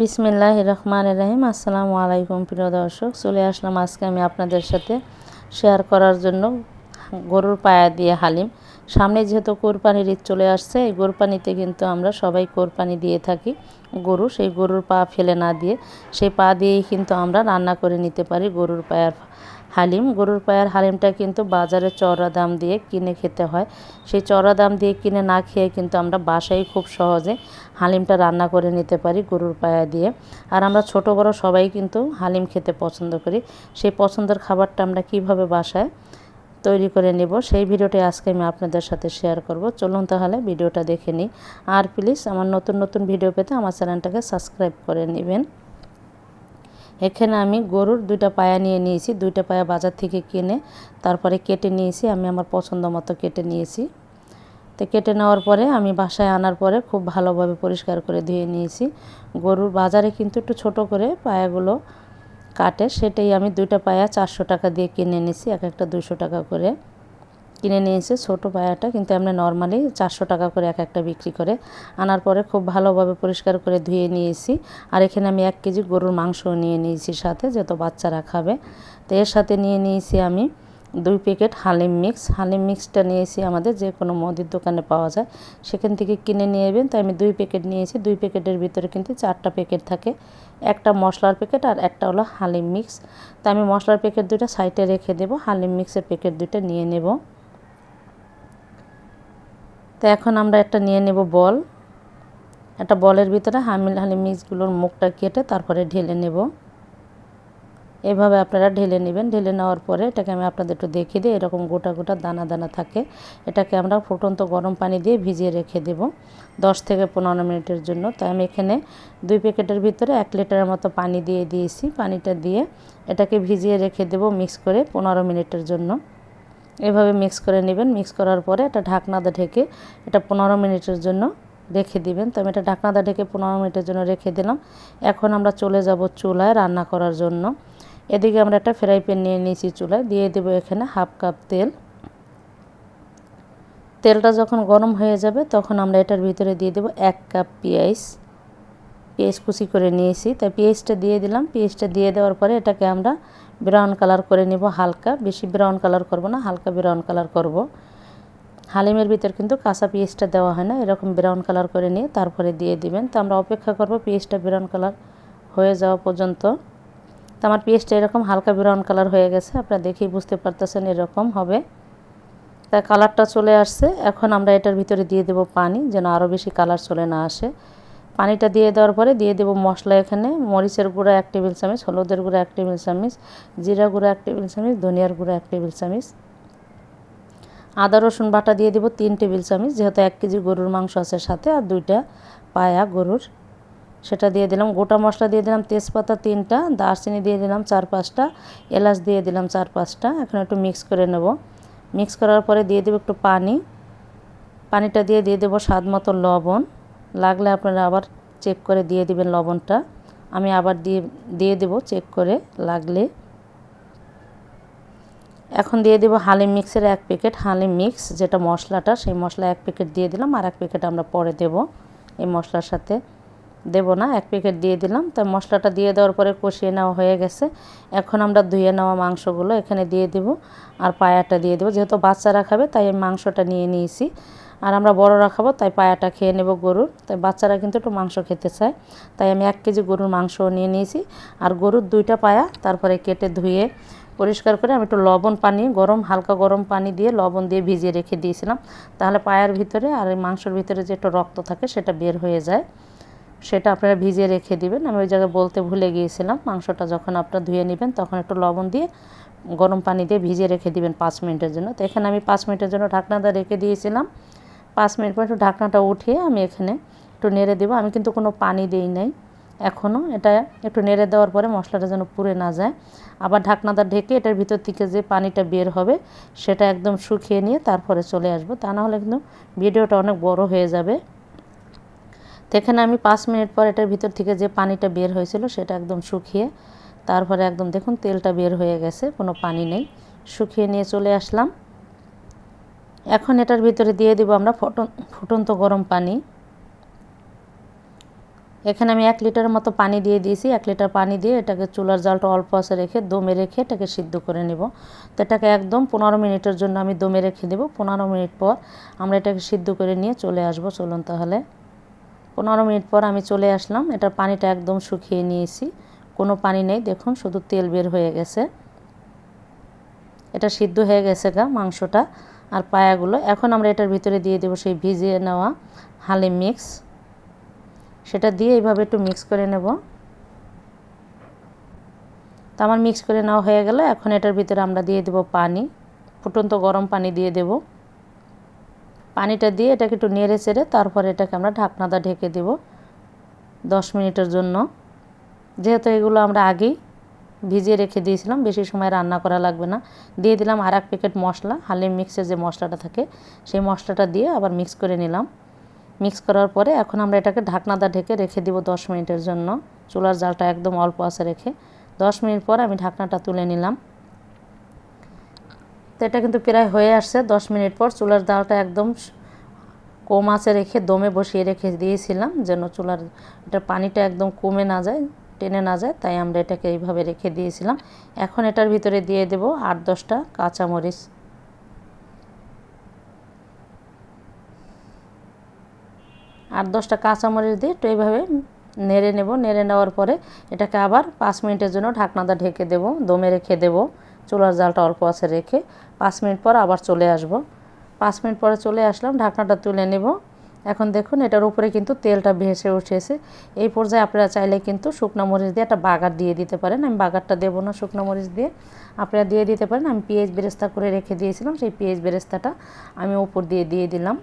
বিসমিল্লাহ রহমান রহিম। আসসালামু আলাইকুম, প্রিয় দর্শক। চলে আসলাম আজকে আমি আপনাদের সাথে শেয়ার করার জন্য গরুর পায়া দিয়ে হালিম। সামনে যেহেতু কোরপানির ঈদ চলে আসছে, এই কোরবানিতে কিন্তু আমরা সবাই কোরপানি দিয়ে থাকি গরু। সেই গরুর পা ফেলে না দিয়ে, সেই পা দিয়েই কিন্তু আমরা রান্না করে নিতে পারি গরুর পায়ার হালিম। গরুর পায়ের হালিমটা কিন্তু বাজারে চড়া দাম দিয়ে কিনে খেতে হয়। সেই চড়া দাম দিয়ে কিনে না খেয়ে কিন্তু আমরা বাসায় খুব সহজে হালিমটা রান্না করে নিতে পারি গরুর পায়া দিয়ে। আর আমরা ছোট, বড় সবাই কিন্তু হালিম খেতে পছন্দ করি। সেই পছন্দের খাবারটা আমরা কীভাবে বাসায় তৈরি করে নেব সেই ভিডিওটি আজকে আমি আপনাদের সাথে শেয়ার করব। চলুন তাহলে ভিডিওটা দেখে নিই। আর প্লিজ আমার নতুন নতুন ভিডিও পেতে আমার চ্যানেলটাকে সাবস্ক্রাইব করে নেবেন। এখানে আমি গরুর দুইটা পায়া নিয়ে নিয়েছি, দুইটা পায়া বাজার থেকে কিনে তারপরে কেটে নিয়েছি, আমি আমার পছন্দ মতো কেটে নিয়েছি। তো কেটে নেওয়ার পরে আমি বাসায় আনার পরে খুব ভালোভাবে পরিষ্কার করে ধুয়ে নিয়েছি। গরুর বাজারে কিন্তু একটু ছোট করে পায়াগুলো কাটে, সেটাই আমি দুইটা পায়া চারশো টাকা দিয়ে কিনে নিয়েছি এক একটা দুশো টাকা করে। কিনে নিয়েছে ছোটো পায়াটা কিন্তু আমরা নর্মালি চারশো টাকা করে এক একটা বিক্রি করে আনার পরে খুব ভালোভাবে পরিষ্কার করে ধুয়ে নিয়েছি। আর এখানে আমি এক কেজি গরুর মাংস নিয়ে নিয়েছি সাথে যত বাচ্চারা খাবে। তো এর সাথে নিয়ে নিয়েছি আমি দুই প্যাকেট হালিম মিক্স। হালিম মিক্সটা নিয়েছি আমাদের, যে কোনো মুদির দোকানে পাওয়া যায়, সেখান থেকে কিনে নিয়ে নেবেন। তো আমি দুই প্যাকেট নিয়েছি, দুই প্যাকেটের ভিতরে কিন্তু চারটা প্যাকেট থাকে। একটা মশলার প্যাকেট আর একটা হলো হালিম মিক্স। তো আমি মশলার প্যাকেট দুইটা সাইডে রেখে দেবো, হালিম মিক্সের প্যাকেট দুইটা নিয়ে নেব। তো এখন আমরা একটা নিয়ে নেব বল। একটা বলের ভিতরে হামিল হালিম মিক্সগুলোর মুখটা কেটে তারপরে ঢেলে নেব। এভাবে আপনারা ঢেলে নেবেন। ঢেলে নেওয়ার পরে এটাকে আমি আপনাদের একটু দেখিয়ে দিই, এরকম গোটা গোটা দানা দানা থাকে। এটাকে আমরা ফুটন্ত গরম পানি দিয়ে ভিজিয়ে রেখে দেব দশ থেকে পনেরো মিনিটের জন্য। তাই আমি এখানে দুই প্যাকেটের ভিতরে এক লিটারের মতো পানি দিয়ে দিয়েছি। পানিটা দিয়ে এটাকে ভিজিয়ে রেখে দেব মিক্স করে পনেরো মিনিটের জন্য। এভাবে মিক্স করে নেবেন। মিক্স করার পরে এটা ঢাকনাতে ঢেকে এটা পনেরো মিনিটের জন্য রেখে দিবেন। তো আমি এটা ঢাকনাদা ঢেকে পনেরো মিনিটের জন্য রেখে দিলাম। এখন আমরা চলে যাব চুলায় রান্না করার জন্য। এদিকে আমরা একটা ফ্রাই প্যান নিয়ে নিয়েছি চুলায়। দিয়ে দেবো এখানে হাফ কাপ তেল। তেলটা যখন গরম হয়ে যাবে তখন আমরা এটার ভিতরে দিয়ে দেবো এক কাপ পেঁয়াজ। পেঁয়াজ কুচি করে নিয়েছি। তাই পেঁয়াজটা দিয়ে দিলাম। পেঁয়াজটা দিয়ে দেওয়ার পরে এটাকে আমরা ব্রাউন কালার করে নিব হালকা। বেশি ব্রাউন কালার করব না, হালকা ব্রাউন কালার করব। হালিমের ভিতর কিন্তু কাঁচা পেঁয়াজটা দেওয়া হয় না, এরকম ব্রাউন কালার করে নিয়ে তারপরে দিয়ে দিবেন। তো আমরা অপেক্ষা করব পেঁয়াজটা ব্রাউন কালার হয়ে যাওয়া পর্যন্ত। তো আমার পেঁয়াজটা এরকম হালকা ব্রাউন কালার হয়ে গেছে, আপনারা দেখেই বুঝতে পারতেছেন এরকম হবে। তা কালারটা চলে আসছে। এখন আমরা এটার ভিতরে দিয়ে দেব পানি, যেন আরও বেশি কালার চলে না আসে। পানিটা দিয়ে দেওয়ার পরে দিয়ে দেবো মশলা এখানে, মরিচের গুঁড়া এক টেবিল চামচ, হলুদের গুঁড়া এক টেবিল চামচ, জিরা গুঁড়া এক টেবিল চামচ, ধনিয়ার গুঁড়া এক টেবিল চামচ। আদা, রসুন বাটা দিয়ে দেবো তিন টেবিল চামচ, যেহেতু এক কেজি গরুর মাংস আছে সাথে, আর দুইটা পায়া গরুর। সেটা দিয়ে দিলাম, গোটা মশলা দিয়ে দিলাম, তেজপাতা তিনটা, দারচিনি দিয়ে দিলাম চার পাঁচটা, এলাচ দিয়ে দিলাম চার পাঁচটা, এখন একটু মিক্স করে নেব। মিক্স করার পরে দিয়ে দেবো একটু পানি, পানিটা দিয়ে দিয়ে দেবো স্বাদ মতো লবণ। লাগলে আপনারা আবার চেক করে দিয়ে দিবেন লবণটা। আমি আবার দিয়ে দিয়ে দেবো চেক করে লাগলে। এখন দিয়ে দেবো হালিম মিক্সের এক প্যাকেট হালিম মিক্স যেটা মশলাটা, সেই মশলা এক প্যাকেট দিয়ে দিলাম, আর এক প্যাকেট আমরা পরে দেব এই মশলার সাথে। দেব না, এক প্যাকেট দিয়ে দিলাম তাই মশলাটা দিয়ে দেওয়ার পরে কষিয়ে নেওয়া হয়ে গেছে। এখন আমরা ধুয়ে নেওয়া মাংসগুলো এখানে দিয়ে দেব, আর পায়াটা দিয়ে দেবো। যেহেতু বাচ্চারা খাবে, তাই মাংসটা নিয়ে নিয়েছি। আর আমরা বড়রা খাব, তাই পায়াটা খেয়ে নেব গরুর। তাই বাচ্চারা কিন্তু একটু মাংস খেতে চায়। তাই আমি এক কেজি গরুর মাংস নিয়ে নিয়েছি। আর গরুর দুইটা পায়া তারপরে কেটে ধুয়ে পরিষ্কার করে আমি একটু লবণ পানি, গরম, হালকা গরম পানি দিয়ে লবণ দিয়ে ভিজিয়ে রেখে দিয়েছিলাম। তাহলে পায়ার ভিতরে আর মাংসর ভিতরে যে একটু রক্ত থাকে সেটা বের হয়ে যায়। সেটা আপনারা ভিজিয়ে রেখে দিবেন। আমি ওই জায়গায় বলতে ভুলে গিয়েছিলাম, মাংসটা যখন আপনারা ধুয়ে নেবেন তখন একটু লবণ দিয়ে গরম পানি দিয়ে ভিজিয়ে রেখে দিবেন পাঁচ মিনিটের জন্য। তো এখানে আমি পাঁচ মিনিটের জন্য ঢাকনাটা রেখে দিয়েছিলাম। পাঁচ মিনিট পর একটু ঢাকনাটা উঠিয়ে আমি এখানে একটু নেড়ে দেবো। আমি কিন্তু কোনো পানি দিই নাই এখনও এটা একটু নেড়ে দেওয়ার পরে মশলাটা যেন পুড়ে না যায়। আবার ঢাকনাটা ঢেকে এটার ভিতর থেকে যে পানিটা বের হবে সেটা একদম শুকিয়ে নিয়ে তারপরে চলে আসব। তা না হলে কিন্তু ভিডিওটা অনেক বড় হয়ে যাবে। এখানে আমি পাঁচ মিনিট পর এটার ভিতর থেকে যে পানিটা বের হয়েছিল সেটা একদম শুকিয়ে তারপরে একদম দেখুন তেলটা বের হয়ে গেছে, কোনো পানি নেই। শুকিয়ে নিয়ে চলে আসলাম। এখন এটার ভিতরে দিয়ে দিব আমরা ফুটন, ফুটন্ত গরম পানি। এখানে আমি এক লিটার মতো পানি দিয়ে দিয়েছি। এক লিটার পানি দিয়ে এটাকে চুলার জালটা অল্প আছে রেখে দমে রেখে এটাকে সিদ্ধ করে নেব। তো এটাকে একদম পনেরো মিনিটের জন্য আমি দমে রেখে দেবো। পনেরো মিনিট পর আমরা এটাকে সিদ্ধ করে নিয়ে চলে আসব। চলুন তাহলে। পনেরো মিনিট পর আমি চলে আসলাম। এটার পানিটা একদম শুকিয়ে নিয়েছি। কোনো পানি নেই, দেখুন, শুধু তেল বের হয়ে গেছে। এটা সিদ্ধ হয়ে গেছে গা মাংসটা। আর পায়াগুলো। এখন আমরা এটার ভিতরে দিয়ে দেবো সেই ভিজিয়ে নেওয়া হালিম মিক্স। সেটা দিয়ে এইভাবে একটু মিক্স করে নেব। তো আমার মিক্স করে নেওয়া হয়ে গেল। এখন এটার ভিতরে আমরা দিয়ে দেব পানি, ফুটন্ত গরম পানি দিয়ে দেব। পানিটা দিয়ে এটাকে একটু নেড়ে চেড়ে তারপর এটাকে আমরা ঢাকনাটা ঢেকে দেব দশ মিনিটের জন্য। যেহেতু এগুলো আমরা আগেই ভিজিয়ে রেখে দিয়েছিলাম, বেশি সময় রান্না করা লাগবে না। দিয়ে দিলাম আর এক প্যাকেট মশলা, হালিম মিক্সের যে মশলাটা থাকে, সেই মশলাটা দিয়ে আবার মিক্স করে নিলাম। মিক্স করার পরে এখন আমরা এটাকে ঢাকনাদা ঢেকে রেখে দিব দশ মিনিটের জন্য। চুলার জালটা একদম অল্প আছে রেখে। দশ মিনিট পর আমি ঢাকনাটা তুলে নিলাম। তো এটা কিন্তু প্রায় হয়ে আসছে। দশ মিনিট পর চুলার জালটা একদম কম আছে রেখে দমে বসিয়ে রেখে দিয়েছিলাম, যেন চুলার, এটা পানিটা একদম কমে না যায়। টেনে না যায়, তাই আমরা এটাকে এইভাবে রেখে দিয়েছিলাম। এখন এটার ভিতরে দিয়ে দেব আট দশটা কাঁচামরিচ। আট দশটা কাঁচামরিচ দিয়ে একটু এইভাবে নেড়ে নেব। নেড়ে নেওয়ার পরে এটাকে আবার পাঁচ মিনিটের জন্য ঢাকনাটা ঢেকে দেব, দমে রেখে দেব। চুলার জালটা অল্প আছে রেখে পাঁচ মিনিট পর আবার চলে আসব। পাঁচ মিনিট পরে চলে আসলাম, ঢাকনাটা তুলে নেব। এখন দেখুন, এটার উপরে কিন্তু তেলটা ভেসে উঠেছে। এই পর্যায়ে আপনারা চাইলে কিন্তু শুকনো মরিচ দিয়ে একটা বাগার দিয়ে দিতে পারেন। আমি বাগারটা দেবো না শুকনো মরিচ দিয়ে। আপনারা দিয়ে দিতে পারেন। আমি পেঁয়াজ বেরেস্তা করে রেখে দিয়েছিলাম। সেই পেঁয়াজ বেরেস্তাটা আমি উপর দিয়ে দিয়ে দিলাম।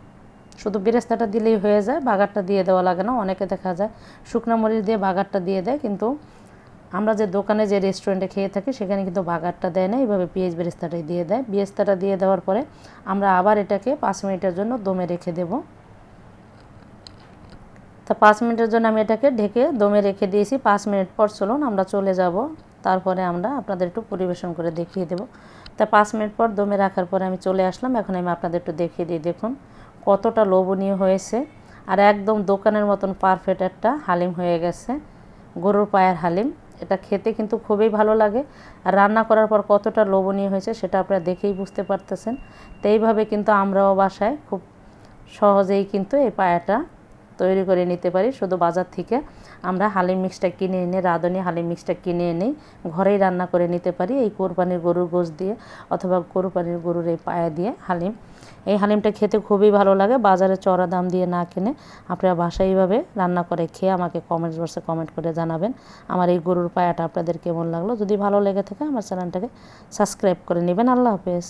শুধু বেরেস্তাটা দিলেই হয়ে যায়। বাগারটা দিয়ে দেওয়া লাগে না, অনেকে দেখা যায় শুকনো মরিচ দিয়ে বাগারটা দিয়ে দেয়। কিন্তু আমরা যে দোকানে যে রেস্টুরেন্টে খেয়ে থাকি, সেখানে কিন্তু বাগারটা দেয় না। এইভাবে পেঁয়াজ বেরেস্তাটাই দিয়ে দেয়। বেরেস্তাটা দিয়ে দেওয়ার পরে আমরা আবার এটাকে পাঁচ মিনিটের জন্য দমে রেখে দেবো। তা পাঁচ মিনিটের জন্য আমি এটাকে ঢেকে দমে রেখে দিয়েছি। পাঁচ মিনিট পর চলুন আমরা চলে যাব। তারপরে আমরা আপনাদের একটু পরিবেশন করে দেখিয়ে দেব। তা পাঁচ মিনিট পর দমে রাখার পরে আমি চলে আসলাম। এখন আমি আপনাদের একটু দেখিয়ে দিই। দেখুন কতটা লোভনীয় হয়েছে। আর একদম দোকানের মতন পারফেক্ট একটা হালিম হয়ে গেছে। গরুর পায়ের হালিম। এটা খেতে কিন্তু খুবই ভালো লাগে। আর রান্না করার পর কতটা লোভনীয় হয়েছে সেটা আপনারা দেখেই বুঝতে পারতেছেন। তো এইভাবে কিন্তু আমরাও বাসায় খুব সহজেই কিন্তু এই পায়াটা তৈরি করে নিতে পারি। শুধু বাজার থেকে আমরা হালিম মিক্সটা কিনে এনে, রাঁধুনি হালিম মিক্সটা কিনে এনেই ঘরেই রান্না করে নিতে পারি। এই কোরবানির গরুর গোশ দিয়ে অথবা কোরবানির গরুর এই পায়া দিয়ে হালিম। এই হালিমটা খেতে খুবই ভালো লাগে। বাজারে চড়া দাম দিয়ে না কিনে আপনারা বাসায় এইভাবে রান্না করে খেয়ে আমাকে কমেন্টস বক্সে কমেন্ট করে জানাবেন আমার এই গরুর পায়াটা আপনাদের কেমন লাগল। যদি ভালো লেগে থাকে আমার চ্যানেলটাকে সাবস্ক্রাইব করে নেবেন। আল্লাহ হাফেজ।